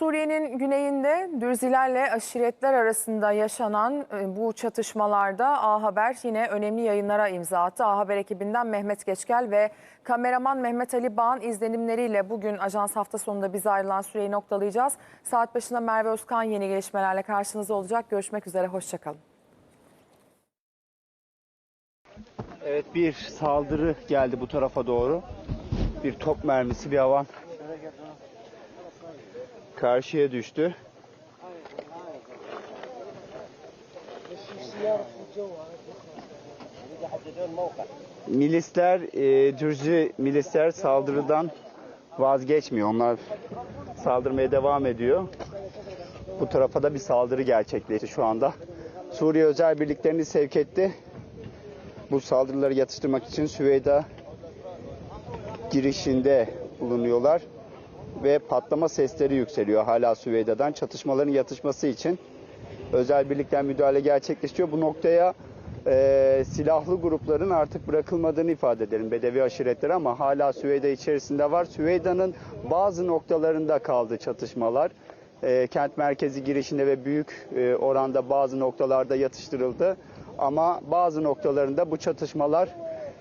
Suriye'nin güneyinde Dürzilerle aşiretler arasında yaşanan e, bu çatışmalarda A Haber yine önemli yayınlara imza attı. A Haber ekibinden Mehmet Geçkel ve kameraman Mehmet Ali Bağ'ın izlenimleriyle bugün ajans hafta sonunda bize ayrılan süreyi noktalayacağız. Saat başında Merve Özkan yeni gelişmelerle karşınızda olacak. Görüşmek üzere, hoşçakalın. Evet bir saldırı geldi bu tarafa doğru. Bir top mermisi bir havan karşıya düştü. Milisler, e, Dürzi milisler saldırıdan vazgeçmiyor. Onlar saldırmaya devam ediyor. Bu tarafa da bir saldırı gerçekleşti şu anda. Suriye özel birliklerini sevk etti bu saldırıları yatıştırmak için Süveyda girişinde bulunuyorlar ve patlama sesleri yükseliyor hala Süveyda'dan. Çatışmaların yatışması için özel birlikler müdahale gerçekleşiyor. Bu noktaya e, silahlı grupların artık bırakılmadığını ifade edelim Bedevi aşiretleri ama hala Süveyda içerisinde var. Süveyda'nın bazı noktalarında kaldı çatışmalar. E, kent merkezi girişinde ve büyük e, oranda bazı noktalarda yatıştırıldı. Ama bazı noktalarında bu çatışmalar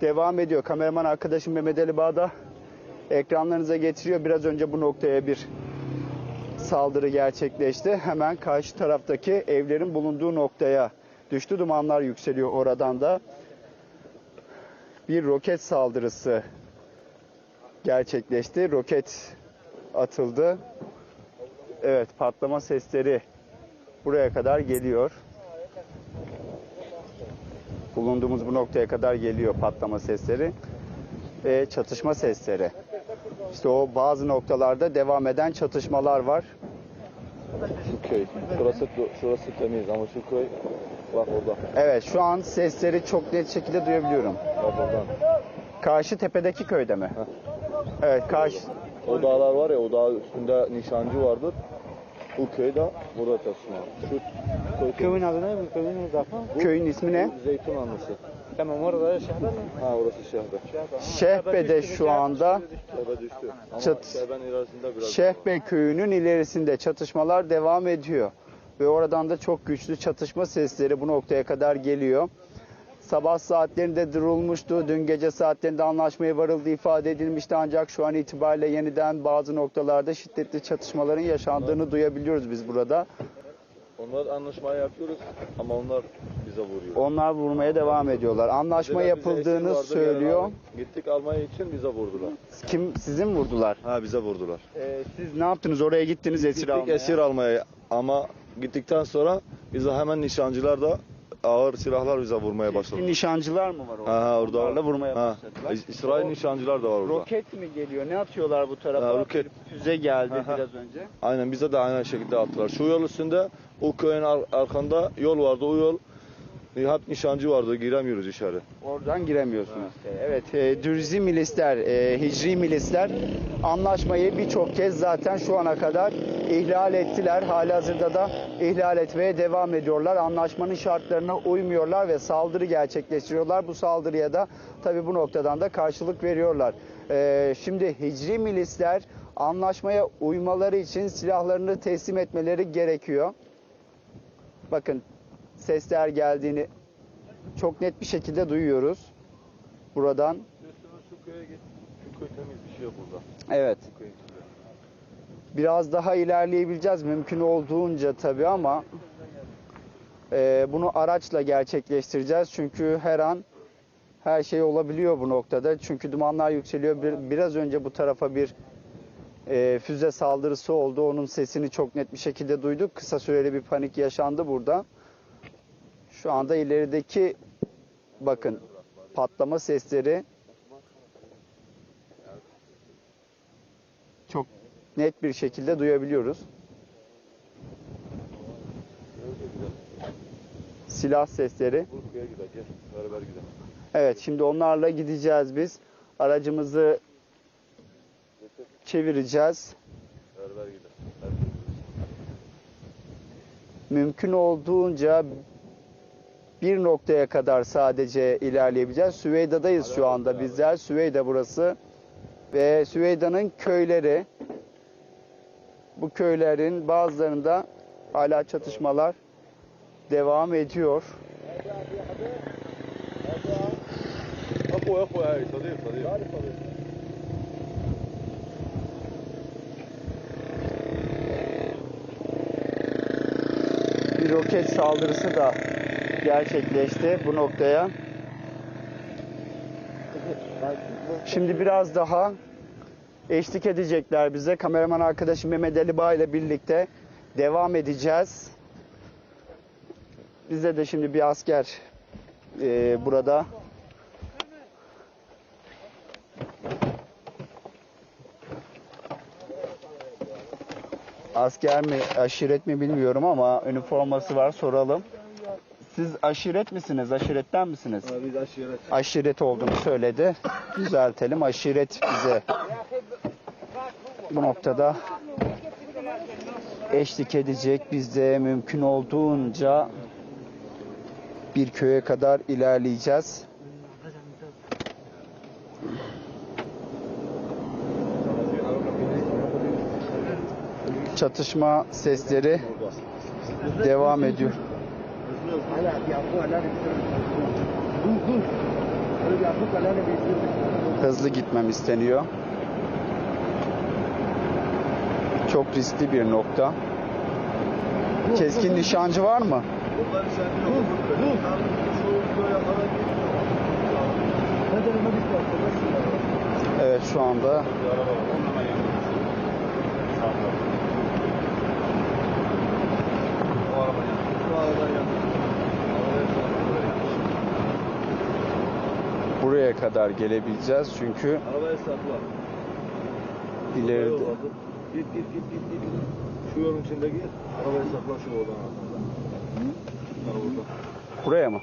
devam ediyor. Kameraman arkadaşım Mehmet Ali Bağda ekranlarınıza getiriyor. Biraz önce bu noktaya bir saldırı gerçekleşti. Hemen karşı taraftaki evlerin bulunduğu noktaya düştü. Dumanlar yükseliyor oradan da. Bir roket saldırısı gerçekleşti. Roket atıldı. Evet patlama sesleri buraya kadar geliyor. Bulunduğumuz bu noktaya kadar geliyor patlama sesleri ve çatışma sesleri. İşte o bazı noktalarda devam eden çatışmalar var. Şu köy. Şurası, şurası temiz ama şu köy bak orada. Evet şu an sesleri çok net şekilde duyabiliyorum. Bak oradan. Karşı tepedeki köyde mi? Evet karşı. O dağlar var ya o dağ üstünde nişancı vardır. Bu köy de burada çatışma. Şu Köyün adı ne? Bu köyün adı Bu- Köyün ismi ne? Zeytin Anlısı. Tamam orada şehirde mi? Ha orası şehirde. Şehbe'de şu anda Şehbe düştü. Ama Çat- şehben ilerisinde biraz. Şehbe köyünün ilerisinde çatışmalar devam ediyor. Ve oradan da çok güçlü çatışma sesleri bu noktaya kadar geliyor. Sabah saatlerinde durulmuştu. Dün gece saatlerinde anlaşmaya varıldı ifade edilmişti. Ancak şu an itibariyle yeniden bazı noktalarda şiddetli çatışmaların yaşandığını duyabiliyoruz biz burada. Onlar anlaşmayı yapıyoruz ama onlar bize vuruyor. Onlar vurmaya devam ediyorlar. Anlaşma Dediler, bize yapıldığını vardı, söylüyor. Gittik almaya için bize vurdular. Kim sizin vurdular? Ha bize vurdular. Ee, siz ne yaptınız? Oraya gittiniz esir Gittik almaya. esir almaya ama gittikten sonra bize hemen nişancılar da ağır silahlar bize vurmaya başladı. Nişancılar mı var orada? Ha, orada Onlarla vurmaya ha. başladılar. İs- İsrail nişancılar da var orada. Roket mi geliyor? Ne atıyorlar bu tarafa? Ha, roket. Füze geldi Ha, ha. biraz önce. Aynen bize de aynı şekilde attılar. Şu yol üstünde o köyün ar- arkanda yol vardı. O yol hep nişancı vardı. Giremiyoruz içeri. Oradan giremiyorsunuz. Evet, e, Dürzi milisler, e, Hicri milisler anlaşmayı birçok kez zaten şu ana kadar ihlal ettiler. Halihazırda da ihlal etmeye devam ediyorlar. Anlaşmanın şartlarına uymuyorlar ve saldırı gerçekleştiriyorlar. Bu saldırıya da tabii bu noktadan da karşılık veriyorlar. E, şimdi Hicri milisler anlaşmaya uymaları için silahlarını teslim etmeleri gerekiyor. Bakın sesler geldiğini çok net bir şekilde duyuyoruz. Buradan. Şu köye git. Şu köy temiz bir şey yok burada. Evet. Biraz daha ilerleyebileceğiz mümkün olduğunca tabii ama e, bunu araçla gerçekleştireceğiz. Çünkü her an her şey olabiliyor bu noktada. Çünkü dumanlar yükseliyor. Bir- biraz önce bu tarafa bir e, füze saldırısı oldu. Onun sesini çok net bir şekilde duyduk. Kısa süreli bir panik yaşandı burada. Şu anda ilerideki bakın patlama sesleri çok net bir şekilde duyabiliyoruz. Silah sesleri. Evet şimdi onlarla gideceğiz biz. Aracımızı çevireceğiz. Mümkün olduğunca bir noktaya kadar sadece ilerleyebileceğiz. Süveyda'dayız şu anda bizler. Süveyda burası ve Süveyda'nın köyleri. Bu köylerin bazılarında hala çatışmalar devam ediyor. Bir roket saldırısı da gerçekleşti bu noktaya. Şimdi biraz daha eşlik edecekler bize. Kameraman arkadaşım Mehmet Ali Bağ ile birlikte devam edeceğiz. Bize de şimdi bir asker e, burada. Asker mi, aşiret mi bilmiyorum ama üniforması var soralım. Siz aşiret misiniz? Aşiretten misiniz? biz aşiret. aşiret olduğunu söyledi. Düzeltelim. Aşiret bize bu noktada eşlik edecek. Biz de mümkün olduğunca bir köye kadar ilerleyeceğiz. Çatışma sesleri devam ediyor. Hızlı gitmem isteniyor. Çok riskli bir nokta. Keskin nişancı var mı? Evet şu anda buraya kadar gelebileceğiz çünkü Arabayı sakla. ileride Git git git git git. git. Şu yolun içinde git. Arabayı sakla şu yoldan altında. Ha, burada. buraya mı?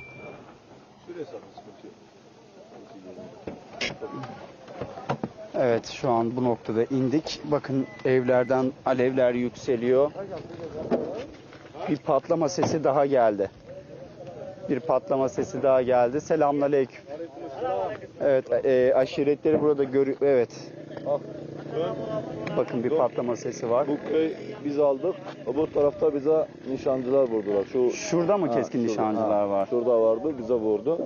Şuraya sakla sıkıntı yok. Evet şu an bu noktada indik. Bakın evlerden alevler yükseliyor. Bir patlama sesi daha geldi. Bir patlama sesi daha geldi. Selamünaleyküm. Evet, e, aşiretleri burada görüyor. Evet. Bakın bir patlama sesi var. Bu köy biz aldık. Öbür tarafta bize nişancılar vurdular. Şu Şurada mı Ha, keskin şurada. nişancılar Ha, var? Şurada vardı bize vurdu.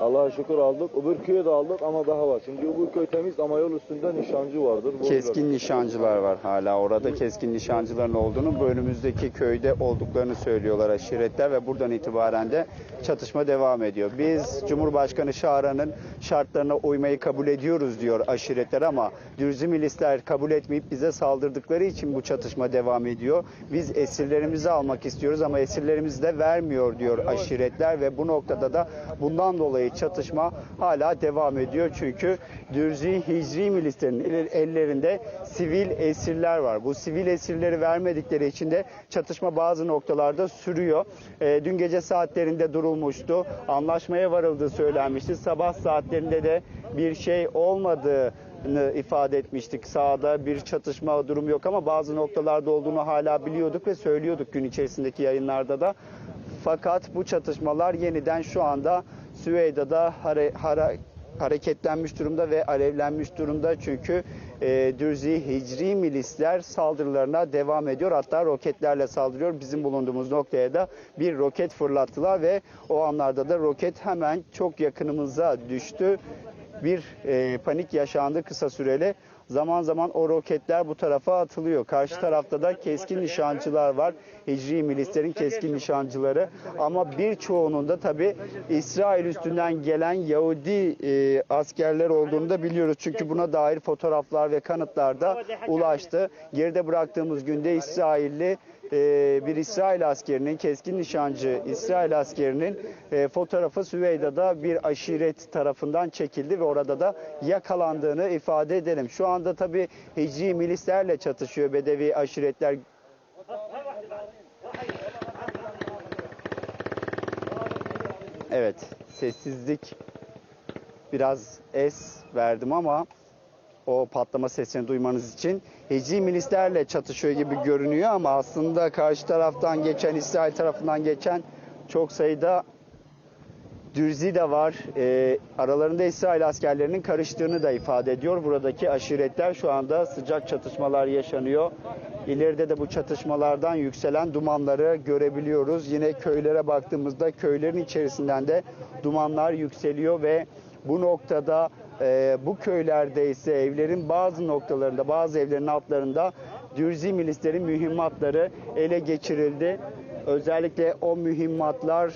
Allah'a şükür aldık. Öbür köyü de aldık ama daha var. Şimdi öbür köy temiz ama yol üstünde nişancı vardır. Vurdular. Keskin nişancılar var hala orada. Keskin nişancıların olduğunu, bu önümüzdeki köyde olduklarını söylüyorlar aşiretler ve buradan itibaren de çatışma devam ediyor. Biz Cumhurbaşkanı Şahra'nın şartlarına uymayı kabul ediyoruz diyor aşiretler ama Dürzi milisler kabul etmeyip bize saldırdıkları için bu çatışma devam ediyor. Biz esirlerimizi almak istiyoruz ama esirlerimizi de vermiyor diyor aşiretler ve bu noktada da bundan dolayı çatışma hala devam ediyor. Çünkü Dürzi Hicri milislerin el- ellerinde sivil esirler var. Bu sivil esirleri vermedikleri için de çatışma bazı noktalarda sürüyor. Ee, dün gece saatlerinde durulmuştu. Anlaşmaya varıldığı söylenmişti. Sabah saatlerinde de bir şey olmadığını ifade etmiştik. Sahada bir çatışma durumu yok ama bazı noktalarda olduğunu hala biliyorduk ve söylüyorduk gün içerisindeki yayınlarda da. Fakat bu çatışmalar yeniden şu anda Süveyda'da hare, hara- hareketlenmiş durumda ve alevlenmiş durumda. Çünkü e, Dürzi Hicri milisler saldırılarına devam ediyor. Hatta roketlerle saldırıyor. Bizim bulunduğumuz noktaya da bir roket fırlattılar ve o anlarda da roket hemen çok yakınımıza düştü. Bir e, panik yaşandı kısa süreli. Zaman zaman o roketler bu tarafa atılıyor. Karşı tarafta da keskin nişancılar var. Hicri milislerin keskin nişancıları. Ama birçoğunun da tabi İsrail üstünden gelen Yahudi e, askerler olduğunu da biliyoruz. Çünkü buna dair fotoğraflar ve kanıtlar da ulaştı. Geride bıraktığımız günde İsrailli e, bir İsrail askerinin, keskin nişancı İsrail askerinin e, fotoğrafı Süveyda'da bir aşiret tarafından çekildi ve orada da yakalandığını ifade edelim. Şu anda tabi Hicri milislerle çatışıyor Bedevi aşiretler. Evet, sessizlik biraz es verdim ama o patlama sesini duymanız için Hicri milislerle çatışıyor gibi görünüyor ama aslında karşı taraftan geçen İsrail tarafından geçen çok sayıda Dürzi de var. Ee, aralarında İsrail askerlerinin karıştığını da ifade ediyor. Buradaki aşiretler şu anda sıcak çatışmalar yaşanıyor. İleride de bu çatışmalardan yükselen dumanları görebiliyoruz. Yine köylere baktığımızda köylerin içerisinden de dumanlar yükseliyor ve bu noktada e, bu köylerde ise evlerin bazı noktalarında, bazı evlerin altlarında Dürzi milislerin mühimmatları ele geçirildi. Özellikle o mühimmatlar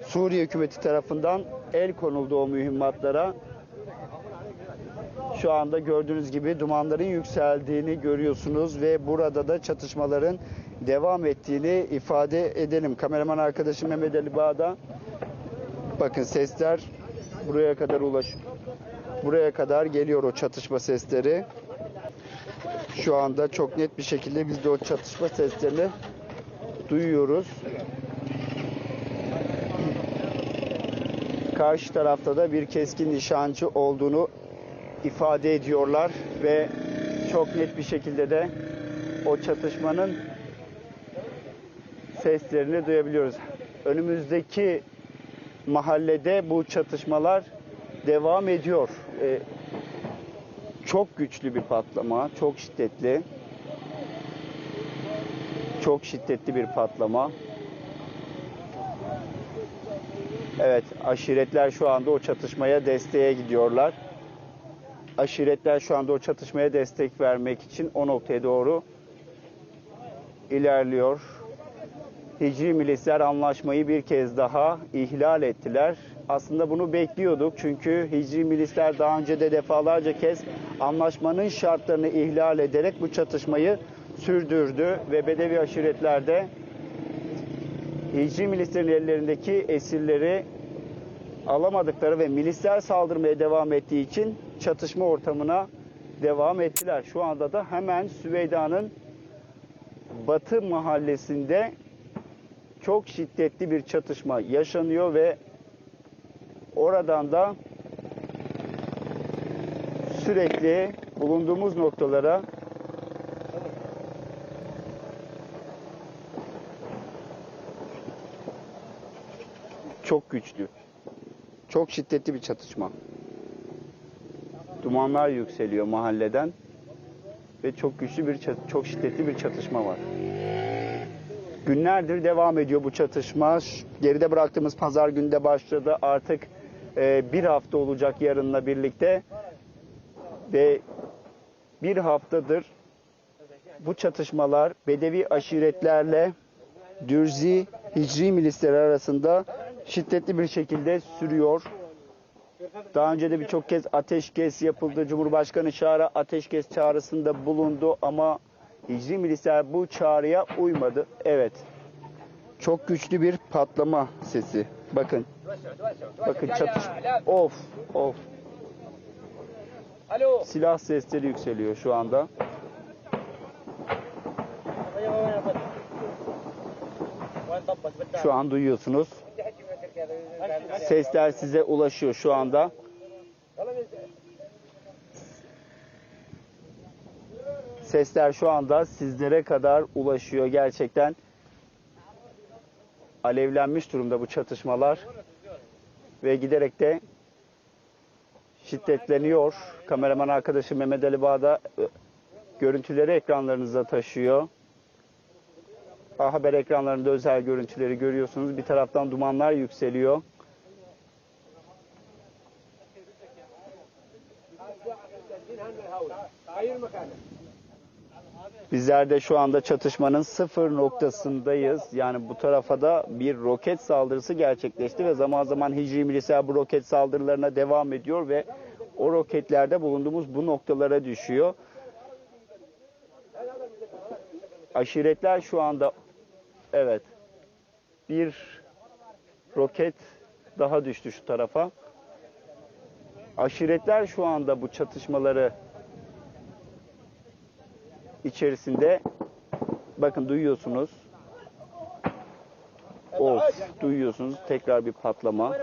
Suriye hükümeti tarafından el konuldu o mühimmatlara. Şu anda gördüğünüz gibi dumanların yükseldiğini görüyorsunuz ve burada da çatışmaların devam ettiğini ifade edelim. Kameraman arkadaşım Mehmet Ali Bağ'da bakın sesler buraya kadar ulaş buraya kadar geliyor o çatışma sesleri. Şu anda çok net bir şekilde biz de o çatışma seslerini duyuyoruz. Karşı tarafta da bir keskin nişancı olduğunu ifade ediyorlar ve çok net bir şekilde de o çatışmanın seslerini duyabiliyoruz. Önümüzdeki mahallede bu çatışmalar devam ediyor. Ee, çok güçlü bir patlama, çok şiddetli. Çok şiddetli bir patlama. Evet, aşiretler şu anda o çatışmaya desteğe gidiyorlar. Aşiretler şu anda o çatışmaya destek vermek için o noktaya doğru ilerliyor. Hicri milisler anlaşmayı bir kez daha ihlal ettiler. Aslında bunu bekliyorduk çünkü Hicri milisler daha önce de defalarca kez anlaşmanın şartlarını ihlal ederek bu çatışmayı sürdürdü ve Bedevi aşiretler de Hicri milislerin ellerindeki esirleri alamadıkları ve milisler saldırmaya devam ettiği için çatışma ortamına devam ettiler. Şu anda da hemen Süveyda'nın batı mahallesinde çok şiddetli bir çatışma yaşanıyor ve oradan da sürekli bulunduğumuz noktalara çok güçlü. Çok şiddetli bir çatışma. Dumanlar yükseliyor mahalleden ve çok güçlü bir çok şiddetli bir çatışma var. Günlerdir devam ediyor bu çatışma. Geride bıraktığımız pazar günde başladı. Artık e, bir hafta olacak yarınla birlikte ve bir haftadır bu çatışmalar Bedevi aşiretlerle Dürzi Hicri milisleri arasında şiddetli bir şekilde sürüyor. Daha önce de birçok kez ateşkes yapıldı. Cumhurbaşkanı çağrı ateşkes çağrısında bulundu ama Hicri milisler bu çağrıya uymadı. Evet. Çok güçlü bir patlama sesi. Bakın. Bakın çatış. Of, of. Silah sesleri yükseliyor şu anda. Şu an duyuyorsunuz. Sesler size ulaşıyor şu anda. Sesler şu anda sizlere kadar ulaşıyor gerçekten. Alevlenmiş durumda bu çatışmalar ve giderek de şiddetleniyor. Kameraman arkadaşım Mehmet Ali Bağda e, görüntüleri ekranlarınıza taşıyor. A Haber ekranlarında özel görüntüleri görüyorsunuz. Bir taraftan dumanlar yükseliyor. Bizler de şu anda çatışmanın sıfır noktasındayız. Yani bu tarafa da bir roket saldırısı gerçekleşti ve zaman zaman Hicri milisler bu roket saldırılarına devam ediyor ve o roketlerde bulunduğumuz bu noktalara düşüyor. Aşiretler şu anda evet bir roket daha düştü şu tarafa. Aşiretler şu anda bu çatışmaları içerisinde bakın duyuyorsunuz. Of duyuyorsunuz tekrar bir patlama.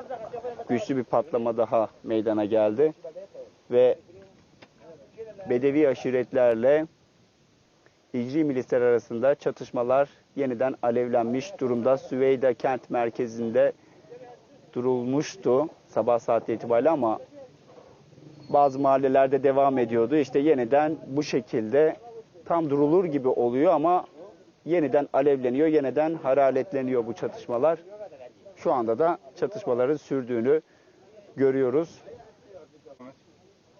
Güçlü bir patlama daha meydana geldi. Ve Bedevi aşiretlerle Hicri milisler arasında çatışmalar yeniden alevlenmiş durumda. Süveyda kent merkezinde durulmuştu sabah saati itibariyle ama bazı mahallelerde devam ediyordu. İşte yeniden bu şekilde tam durulur gibi oluyor ama yeniden alevleniyor, yeniden hararetleniyor bu çatışmalar. Şu anda da çatışmaların sürdüğünü görüyoruz.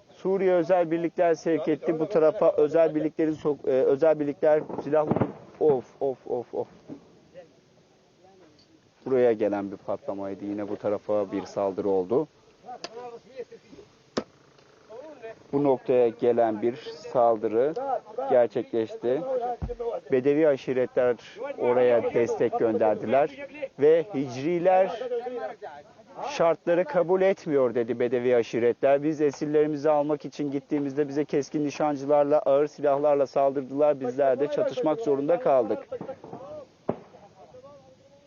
Suriye özel birlikler sevk etti. Bu tarafa özel birliklerin sok- e, özel birlikler silahlı of of of of. Buraya gelen bir patlamaydı. Yine bu tarafa bir saldırı oldu. Bu noktaya gelen bir saldırı gerçekleşti. Bedevi aşiretler oraya destek gönderdiler ve hicriler şartları kabul etmiyor dedi Bedevi aşiretler. Biz esirlerimizi almak için gittiğimizde bize keskin nişancılarla, ağır silahlarla saldırdılar. Bizler de çatışmak zorunda kaldık.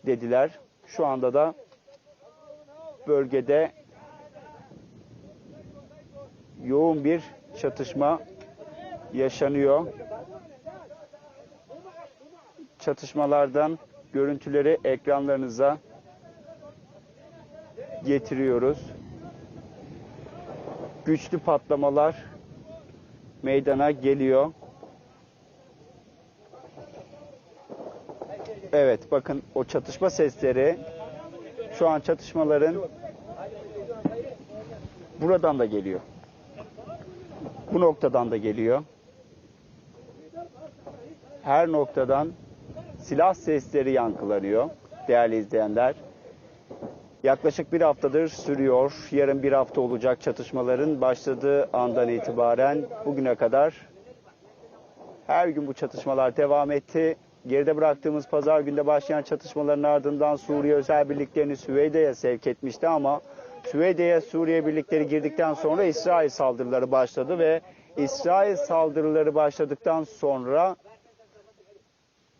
Dediler. Şu anda da bölgede yoğun bir çatışma yaşanıyor. Çatışmalardan görüntüleri ekranlarınıza getiriyoruz. Güçlü patlamalar meydana geliyor. Evet bakın o çatışma sesleri şu an çatışmaların buradan da geliyor. Bu noktadan da geliyor. Her noktadan silah sesleri yankılanıyor değerli izleyenler. Yaklaşık bir haftadır sürüyor. Yarın bir hafta olacak çatışmaların başladığı andan itibaren bugüne kadar her gün bu çatışmalar devam etti. Geride bıraktığımız pazar günde başlayan çatışmaların ardından Suriye özel birliklerini Süveyde'ye sevk etmişti ama Süveyde'ye Suriye birlikleri girdikten sonra İsrail saldırıları başladı ve İsrail saldırıları başladıktan sonra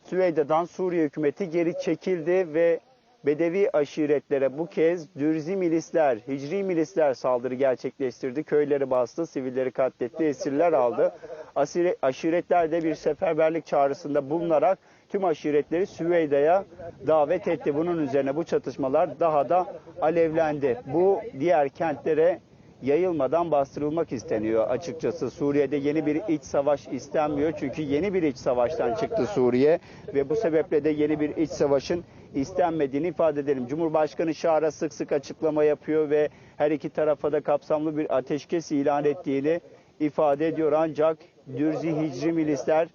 Süveyde'den Suriye hükümeti geri çekildi ve Bedevi aşiretlere bu kez Dürzi milisler, Hicri milisler saldırı gerçekleştirdi. Köyleri bastı, sivilleri katletti, esirler aldı. Asire, aşiretler de bir seferberlik çağrısında bulunarak tüm aşiretleri Süveyda'ya davet etti. Bunun üzerine bu çatışmalar daha da alevlendi. Bu diğer kentlere yayılmadan bastırılmak isteniyor açıkçası. Suriye'de yeni bir iç savaş istenmiyor. Çünkü yeni bir iç savaştan çıktı Suriye ve bu sebeple de yeni bir iç savaşın istenmediğini ifade edelim. Cumhurbaşkanı Şara sık sık açıklama yapıyor ve her iki tarafa da kapsamlı bir ateşkes ilan ettiğini ifade ediyor. Ancak Dürzi Hicri milisler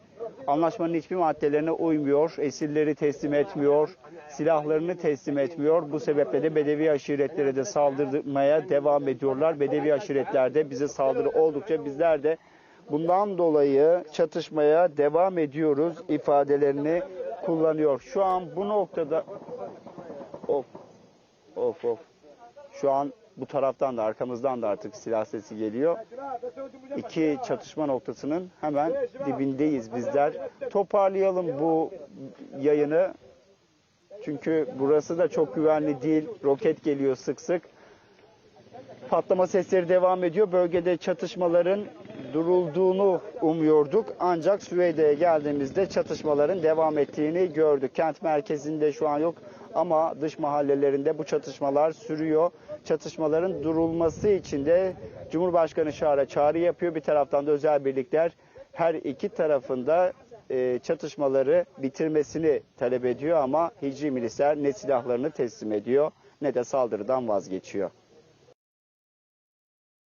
anlaşmanın hiçbir maddelerine uymuyor, esirleri teslim etmiyor, silahlarını teslim etmiyor. Bu sebeple de Bedevi aşiretlere de saldırmaya devam ediyorlar. Bedevi aşiretlerde bize saldırı oldukça bizler de bundan dolayı çatışmaya devam ediyoruz ifadelerini kullanıyor. Şu an bu noktada of of of şu an bu taraftan da arkamızdan da artık silah sesi geliyor. İki çatışma noktasının hemen dibindeyiz bizler. Toparlayalım bu yayını. Çünkü burası da çok güvenli değil. Roket geliyor sık sık. Patlama sesleri devam ediyor. Bölgede çatışmaların durulduğunu umuyorduk. Ancak Süveyde'ye geldiğimizde çatışmaların devam ettiğini gördük. Kent merkezinde şu an yok ama dış mahallelerinde bu çatışmalar sürüyor. Çatışmaların durulması için de Cumhurbaşkanı Şara çağrı yapıyor. Bir taraftan da özel birlikler her iki tarafında e, çatışmaları bitirmesini talep ediyor ama Hicri milisler ne silahlarını teslim ediyor ne de saldırıdan vazgeçiyor.